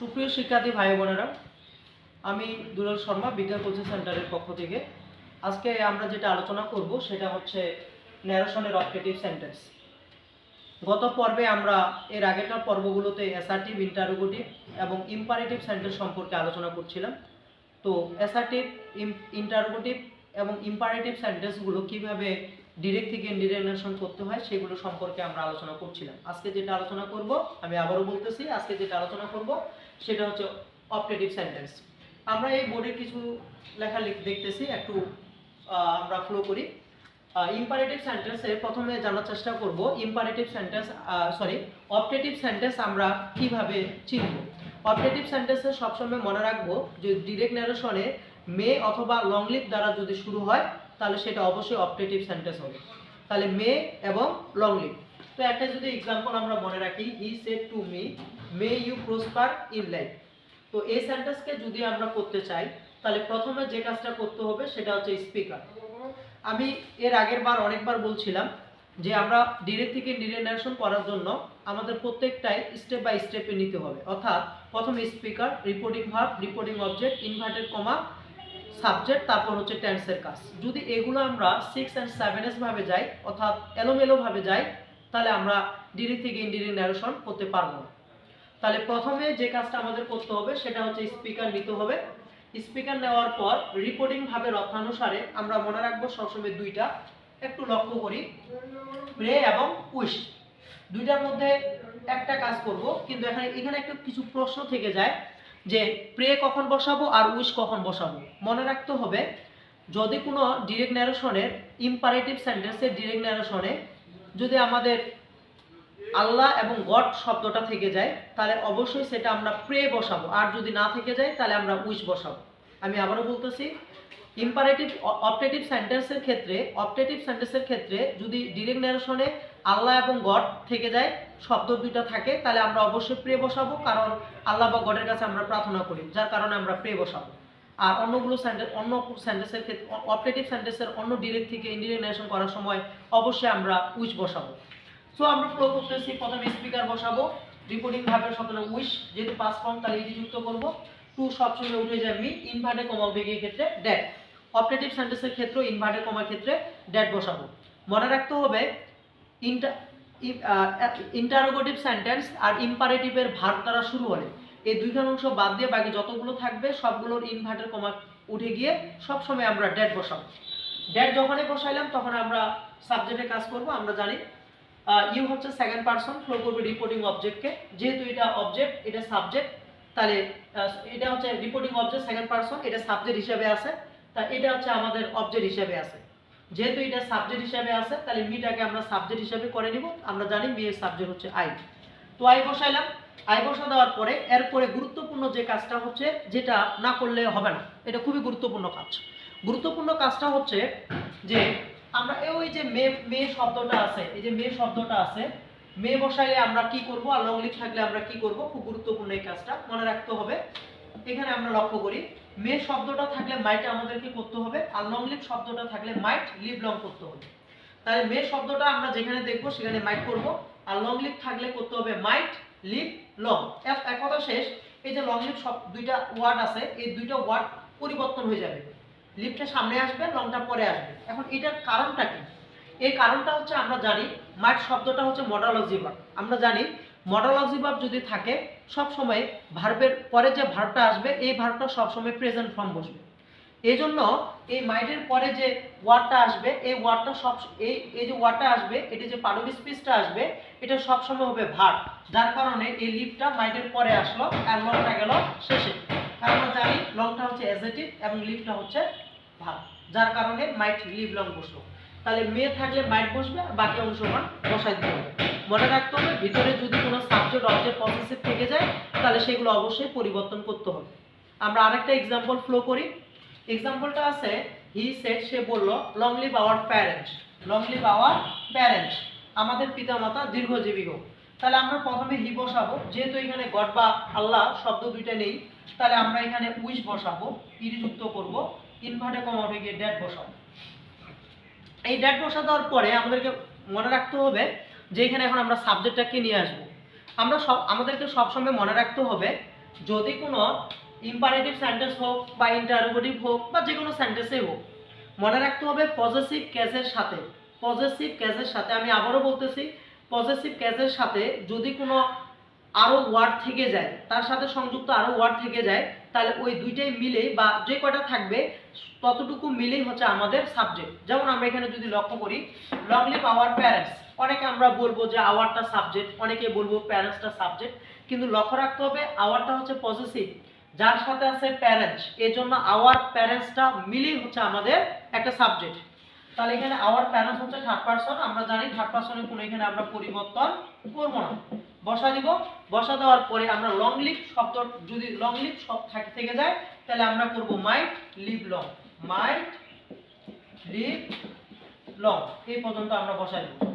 সুপ্রিয় শিক্ষার্থী ভাই বোনেরা, আমি দুলাল শর্মা বিজ্ঞান কোচিং সেন্টারের পক্ষ থেকে। আজকে আমরা যেটা আলোচনা করব সেটা হচ্ছে ন্যারেশনের অপটেটিভ সেন্টেন্স গত পর্বে আমরা এর আগেকার পর্বগুলোতে অ্যাসার্টিভ ইন্টারোগেটিভ এবং ইম্পারেটিভ সেন্টেন্স সম্পর্কে আলোচনা করছিলাম। তো অ্যাসার্টিভ ইন্টারোগেটিভ এবং ইম্পারেটিভ সেন্টেন্সগুলো কীভাবে ডিরেক্ট থেকে ইন্ডিরেকশন করতে হয় সেগুলো সম্পর্কে আমরা আলোচনা করছিলাম। আজকে যেটা আলোচনা করব, আমি আবারও বলতেছি, আজকে যেটা আলোচনা করব সেটা হচ্ছে অপটেটিভ সেন্টেন্স আমরা এই বোর্ডে কিছু লেখা দেখতেছি, একটু আমরা ফ্লো করি। ইম্পারেটিভ সেন্টেন্সের প্রথমে জানার চেষ্টা করব imperative sentence sorry optative sentence আমরা কীভাবে চিনব? অপটেটিভ সেন্টেন্সে সবসময় মনে রাখব যে ডিরেক্ট ন্যারেশনে মে অথবা লং লিপ দ্বারা যদি শুরু হয়, তাহলে সেটা অবশ্যই অপটেটিভ সেন্টেন্স হবে। তাহলে মে এবং লং লিপ তো একটা যদি এক্সাম্পল আমরা মনে রাখি he said to me may you prosper in life তো এই সেন্টেন্সকে যদি আমরা করতে চাই, তাহলে প্রথমে যে কাজটা করতে হবে, সেটা হচ্ছে স্পিকার আমি এর আগের বার অনেকবার বলছিলাম যে আমরা ডিরেক্ট থেকে ডিরেক্ট ন্যারেশন করার জন্য আমাদের প্রত্যেকটাই স্টেপ বাই স্টেপে নিতে হবে। অর্থাৎ প্রথমে speaker reporting verb reporting object inverted comma subject তারপর হচ্ছে টেন্সের কাজ। যদি এগুলো আমরা সিক্স অ্যান্ড সেভেন ভাবে যাই, অর্থাৎ এলোমেলো ভাবে যাই, তাহলে আমরা ডিরেক্ট থেকে ইনডিরেক্ট ন্যারেশন করতে পারব না। তাহলে প্রথমে যে কাজটা আমাদের করতে হবে, সেটা হচ্ছে স্পিকার নিতে হবে। স্পিকার নেওয়ার পর রিপোর্টিং ভাবে রক্ষানুসারে আমরা মনে রাখব সবসময় দুইটা, একটু লক্ষ্য করি। প্রে এবং উইশ। দুইটার মধ্যে একটা কাজ করব, কিন্তু এখানে এখানে একটু কিছু প্রশ্ন থেকে যায়। যে প্রে কখন বসাবো আর উইশ কখন বসাবো। মনে রাখতে হবে, যদি কোনো ডিরেক্ট ন্যারেশনের ইম্পারেটিভ সেন্টেন্সের ডিরেক্ট ন্যারেশনে যদি আমাদের আল্লাহ এবং গড শব্দটা থেকে যায়, তাহলে অবশ্যই সেটা আমরা প্রে বসাবো। আর যদি না থেকে যায়, তাহলে আমরা উইশ বসাবো। আমি আবারও বলতেছি ইম্পারেটিভ অপটেটিভ সেন্টেন্সের ক্ষেত্রে অপটেটিভ সেন্টেন্সের ক্ষেত্রে যদি ডিরেক্ট ন্যারেশনে আল্লাহ এবং গড থেকে যায়, শব্দ দুইটা থাকে, তাহলে আমরা অবশ্যই প্রে বসাবো, কারণ আল্লাহ বা গডের কাছে আমরা প্রার্থনা করি, যার কারণে আমরা প্রে বসাবো। আর অন্যগুলো সেন্টেন্স অন্য সেন্টেন্সের ক্ষেত্রে অপারেটিভ সেন্টেন্সের অন্য ডিরেক্ট থেকে ইন্ডিরেক্ট করার সময় অবশ্যই আমরা উইচ বসাবো। সো আমরা ফ্লো করতেছি, প্রথমে স্পিকার বসাবো রিপোর্টিং ভাবের শব্দটা উইশ যেহেতু পাস ফর্ম তাহলে ইডি যুক্ত করব। টু সবসময় উঠে মি ইনভার্টে কমা গিয়ে ক্ষেত্রে ড্যাট অপারেটিভ সেন্টেন্সের ক্ষেত্রে ইনভার্টে কমার ক্ষেত্রে ড্যাট বসাবো। মনে রাখতে হবে ইন্টার ইন্টারোগেটিভ সেন্টেন্স আর ইম্পারেটিভের ভার দ্বারা শুরু হলে এই দুইখান অংশ বাদ দিয়ে বাকি যতগুলো থাকবে, সবগুলোর ইনভার্টের কমা উঠে গিয়ে সবসময় আমরা ড্যাট বসাবো। ড্যাট যখনই বসাইলাম, তখন আমরা সাবজেক্টে কাজ করব। আমরা জানি ইউ হচ্ছে সেকেন্ড পারসন ফ্লো করবে রিপোর্টিং অবজেক্টকে যেহেতু এটা অবজেক্ট এটা সাবজেক্ট তাহলে এটা হচ্ছে রিপোর্টিং অবজেক্ট সেকেন্ড পারসন এটা সাবজেক্ট হিসেবে আছে। তা এটা হচ্ছে আমাদের অবজেক্ট হিসেবে আছে। যেহেতু এটা সাবজেক্ট হিসেবে আছে, তাহলে মিটাকে আমরা সাবজেক্ট হিসেবে করে নিব। আমরা জানি এর সাবজেক্ট হচ্ছে আই তো আই বসাইলাম। আই বসা দেওয়ার পরে এরপরে গুরুত্বপূর্ণ যে কাজটা হচ্ছে, যেটা না করলে হবে না। এটা খুবই গুরুত্বপূর্ণ কাজ। গুরুত্বপূর্ণ কাজটা হচ্ছে যে, আমরা ওই যে মে মে শব্দটা আছে, এই যে মে শব্দটা আছে, মে বসাইলে আমরা কি করব? আর লং লিভ থাকলে আমরা কি করব? খুব গুরুত্বপূর্ণ এই কাজটা। মনে রাখতে হবে। এখানে আমরা লক্ষ্য করি, মে শব্দটা থাকলে মাইট আমাদেরকে করতে হবে, আর লং লিভ শব্দটা থাকলে মাইট লিভ লং করতে হবে। তাহলে মে শব্দটা আমরা যেখানে দেখব সেখানে মাইট করব, আর লং লিভ থাকলে করতে হবে মাইট লিভ লং এক কথা শেষ, এই যে লং লিভ সব দুইটা ওয়ার্ড আছে, এই দুইটা ওয়ার্ড পরিবর্তন হয়ে যাবে। লিভটা সামনে আসবে লংটা পরে আসবে। এখন এটার কারণটা কি? এই কারণটা হচ্ছে আমরা জানি মাইট শব্দটা হচ্ছে মডালজি ভার্ব আমরা জানি মডালজি ভার্ব যদি থাকে, সব সময় ভার্বের পরে যে ভার্বটা আসবে, এই ভার্বটা সবসময় প্রেজেন্ট ফর্ম বসবে। এই জন্য এই মাইটের পরে যে ওয়ার্ডটা আসবে, এই ওয়ার্ডটা সব এই এই যে ওয়ার্ডটা আসবে, এটা যে পারব স্পিচটা আসবে, এটা সবসময় হবে ভার্ব যার কারণে এই লিপটা মাইটের পরে আসলো আর লংটা গেল শেষে। কারণ আমরা জানি লংটা হচ্ছে অ্যাজেটিভ এবং লিপটা হচ্ছে ভাব যার কারণে মাইট লিভ লং বসল। তাহলে মেয়ে থাকলে মাইট বসবে, আর বাকি অংশমান বসাই দিতে হবে। মনে রাখতে হবে, ভিতরে যদি কোনো সাবজেক্ট অবজেক্ট পসেসিভ থেকে যায়, তাহলে সেগুলো অবশ্যই পরিবর্তন করতে হবে। আমরা আরেকটা এক্সাম্পল ফ্লো করি। এক্সাম্পলটা আছে হি সেট সে বলল long live our parents long live our parents আমাদের পিতামাতা দীর্ঘজীবী হোক। তাহলে আমরা প্রথমে হি বসাবো, যেহেতু এখানে গড বা আল্লাহ শব্দ দুইটা নেই, তাহলে আমরা এখানে উইশ বসাবো ইডি যুক্ত করব ইনভার্টে কমা গিয়ে ড্যাট বসাবো। এই ড্যাট বসা দেওয়ার পরে আমাদেরকে মনে রাখতে হবে যে এখানে আমরা সাবজেক্টটাকে নিয়ে আসব। আমরা সব, আমাদেরকে সবসময় মনে রাখতে হবে, যদি কোনো ইম্পারেটিভ সেন্টেন্স হোক বা ইন্টারোগেটিভ হোক বা যে কোনো সেন্টেন্সেই হোক, মনে রাখতে হবে পজিটিভ কেসের সাথে। পজিটিভ কেসের সাথে, আমি আবারও বলতেছি পজিটিভ কেসের সাথে যদি কোনো আরও ওয়ার্ড থেকে যায়, তার সাথে সংযুক্ত আরও ওয়ার্ড থেকে যায়, তাহলে ওই দুইটাই মিলে বা যে কয়টা থাকবে ততটুকু মিলেই হচ্ছে আমাদের সাবজেক্ট যেমন আমরা এখানে যদি লক্ষ্য করি লং লিভ আওয়ার প্যারেন্টস অনেকে আমরা বলব যে আওয়ারটা সাবজেক্ট অনেকে বলব প্যারেন্টসটা সাবজেক্ট কিন্তু লক্ষ্য রাখতে হবে আওয়ারটা হচ্ছে পজিটিভ যার সাথে আছে প্যারেন্টস এই জন্য আওয়ার প্যারেন্টসটা মিলেই হচ্ছে আমাদের একটা সাবজেক্ট তাহলে এখানে আওয়ার প্যারেন্টস হচ্ছে থার্ড পারসন আমরা জানি থার্ড পারসনের কোনো এখানে আমরা পরিবর্তন করব না। বসা দিব। বসা দেওয়ার পরে আমরা লং লিভ শব্দ, যদি লং লিভ শব্দ থাকে, থেকে যায়, তাহলে আমরা করব might live long might live long এই পর্যন্ত আমরা বসা দেব।